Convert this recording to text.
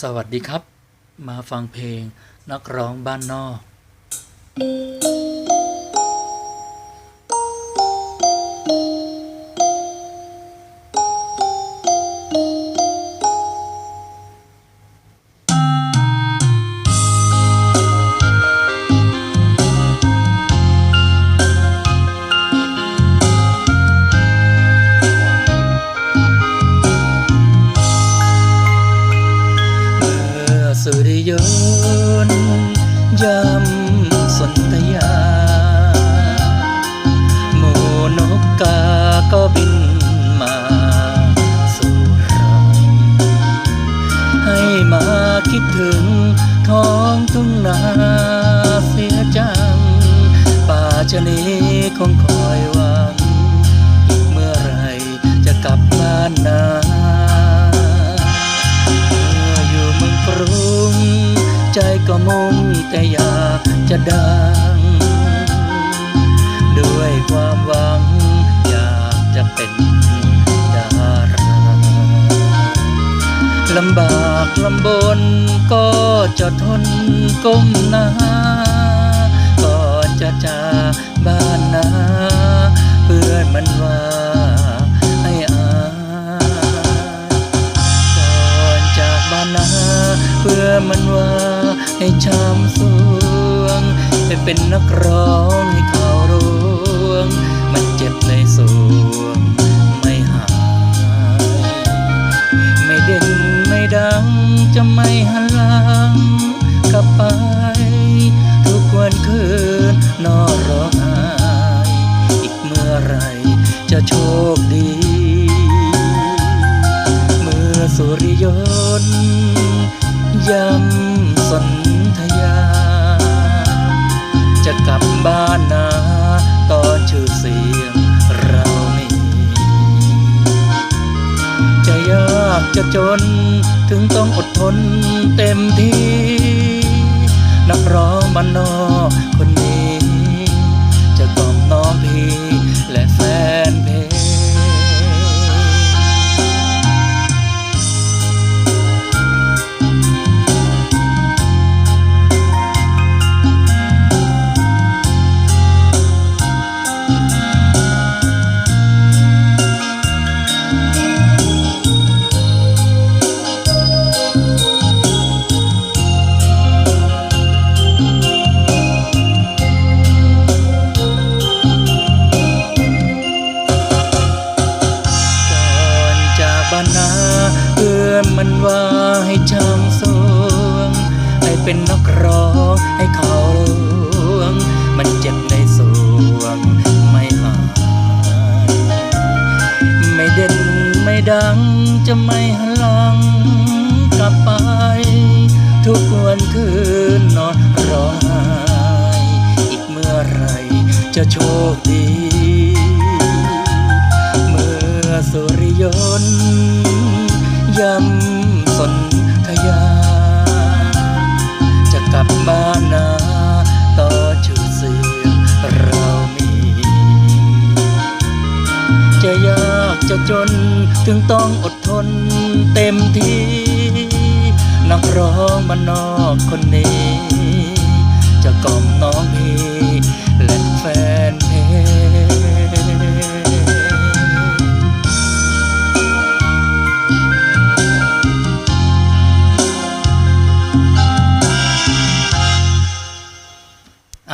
สวัสดีครับ มาฟังเพลงนักร้องบ้านนอก อสุริยนยำสนธยาหมูนกกาก็บินมาสู่รังให้มาคิดถึงท้องทุ่งนา ใจก็มุ่งแต่อยากจะดัง ด้วยความหวัง อยากจะเป็นดาราลำบากลำบนก็จะทนก้มหน้าก่อนจะจากบ้านนาเพื่อนมันว่าให้อาก่อนจากบ้านนาเพื่อมันว่า ให้ช้ำสวงไปเป็นนักร้องให้เขาร่วง มันเจ็บในสวงไม่หายไม่เด่นไม่ดังจะไม่หันหลังกลับไป ทุกวันคืนนอนร้องไห้อีกเมื่อไรจะโชคดี เมื่อสุริยนต์ยำ จะจน ถึงต้องอดทนเต็มที่ นักร้องบ้านนอกคนนี้ มันว่าให้ช้ำสวง ให้เป็นนักร้องให้เขาลวง มันเจ็บในสวง ไม่หาย ไม่เด่นไม่ดังจะไม่หันหลังกลับไป ทุกวันคืนนอนร้องไห้อีกเมื่อไรจะโชค จะจนถึงต้องอดทนเต็มที่นักร้องบ้านนอกคนนี้ จะกล่อมน้องเพี่แลง